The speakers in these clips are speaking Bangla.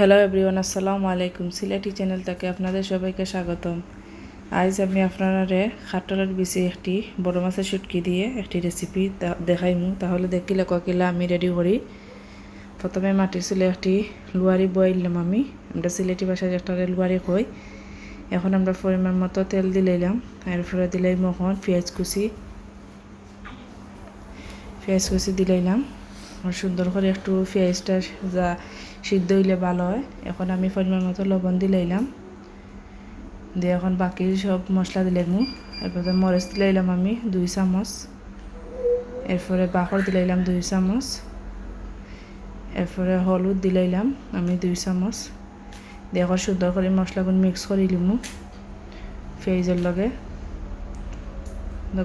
হ্যালো এভরিওয়ান আসসালামু আলাইকুম সিলেটি চ্যানেল থেকে আপনাদের সবাইকে স্বাগতম। আজ আমি আপনারা খাটলের বিচে একটি বড় মাছের শুটকি দিয়ে একটি রেসিপি দেখাইমু। তাহলে দেখিলে ককিলা আমি রেডি করি। প্রথমে মাটির চুলে একটি লুয়ারি বইলাম আমি। আমরা সিলেটি ভাষায় একটা লুয়ারি কই। এখন আমরা পরিমাণ মতো তেল দিলাইলাম এরপরে দিলাই মখন পেঁয়াজ কুচি। পেঁয়াজ কুচি দিলাইলাম সুন্দর করে একটু পেঁয়াজটা যা সিদ্ধ হইলে ভালো হয়। এখন আমি পরিমাণ মতো লবণ দিলাইলাম দিয়ে এখন বাকি সব মশলা দিলাম এরপরে মরিচ দিলাইলাম আমি দুই চামচ। এরপরে বাখর দিলাইলাম দুই চামচ। এরপরে হলুদ দিলাইলাম আমি দুই চামচ। দিয়ে এখন সুন্দর করে মশলাগুলো মিক্স করে লিমু পেঁয়াজের লগে।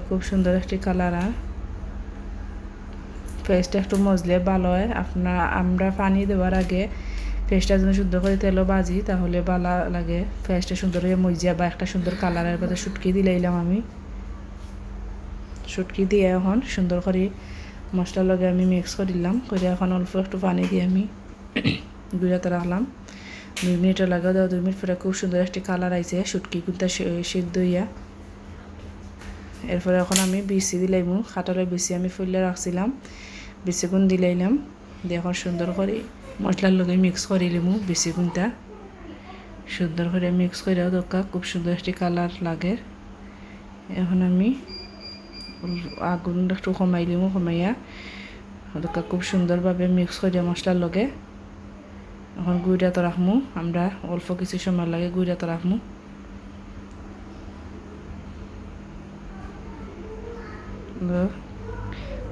খুব সুন্দর একটি কালার আর পেস্টটা একটু মজলে, ভালো হয়। আপনার আমরা পানি দেওয়ার আগে পেস্টটা যদি শুদ্ধ করে তেলও বাজি তাহলে ভালো লাগে। পেস্টটা সুন্দর হয়ে মজিয়া বা একটা সুন্দর কালারের কথা শুটকি দিলাইলাম আমি। শুটকি দিয়ে এখন সুন্দর করে মশলার লগে আমি মিক্স করে দিলাম। করে এখন অল্প একটু পানি দিয়ে আমি গুঁড়াতে রাখলাম দুই মিনিটের লাগে দেওয়া দুই মিনিট পরে খুব সুন্দর একটি কালার আইছে, শুটকি কিন্তু সিদ্ধ হইয়া। এরপরে এখন আমি বিসি দিলাইমু। খাটালের বিসি আমি ফুললে রাখছিলাম। বিচিগুণ দিলাইলাম। এখন সুন্দর করে মশলার লগে মিক্স করে লিমু বিচিগুণটা সুন্দর করে মিক্স করে দোকা খুব সুন্দর একটি কালার লাগে। এখন আমি আগুন একটু কমাই লিমু, কমাইয়া দোকা খুব সুন্দরভাবে মিক্স করে মশলার লগে। এখন গুঁড়া তো রাখমু, আমরা অল্প কিছু সময় লাগে গুঁড়া তো রাখমু।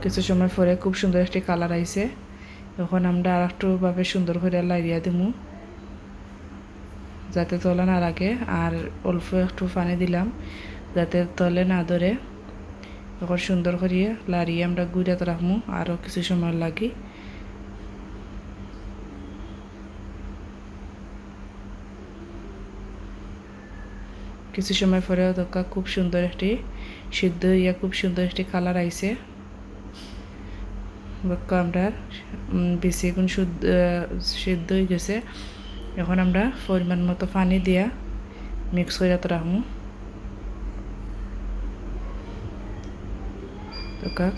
কিছু সময় পরে খুব সুন্দর একটি কালার আইছে। এখন আমরা আর একটুভাবে সুন্দর করে লাইরিয়া দিমু। যাতে তলে না লাগে আর অল্প একটু পানি দিলাম, যাতে তলে না ধরে। এখন সুন্দর করিয়ে লাড়িয়ে আমরা গুড়াতে রাখব আরও কিছু সময় লাগি। কিছু সময় পরে দোকা খুব সুন্দর একটি, সিদ্ধ হইয়া খুব সুন্দর একটি কালার আইছে। আমরা বেশি শুদ্ধ সিদ্ধ হয়ে গেছে। এখন আমরা পরিমাণ মতো পানি দিয়া মিক্স করে রাখব।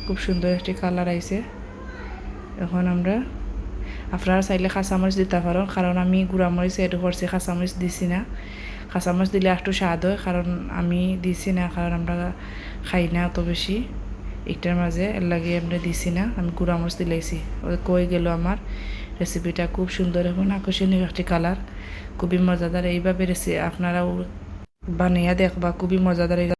খুব সুন্দর একটি কালার আইছে। এখন আমরা আপনারা চাইলে কাঁচামরিচ দিতে পারো কারণ আমি গুঁড়ামরিচ এড করছি কাঁচামরিচ দিছি না। কাঁচামরিচ দিলে একটু স্বাদ হয়, কারণ আমি দিছি না, কারণ আমরা খাই না অত বেশি। একটার মাঝে লাগে আমরা দিছি না, আমি গুঁড়ামরিচ দিলাইছি কই গেল আমার রেসিপিটা খুব সুন্দর এবং আকর্ষণীয় একটি কালার খুবই মজাদার। এইভাবে রেসি আপনারাও বানিয়ে দেখবা, খুবই মজাদার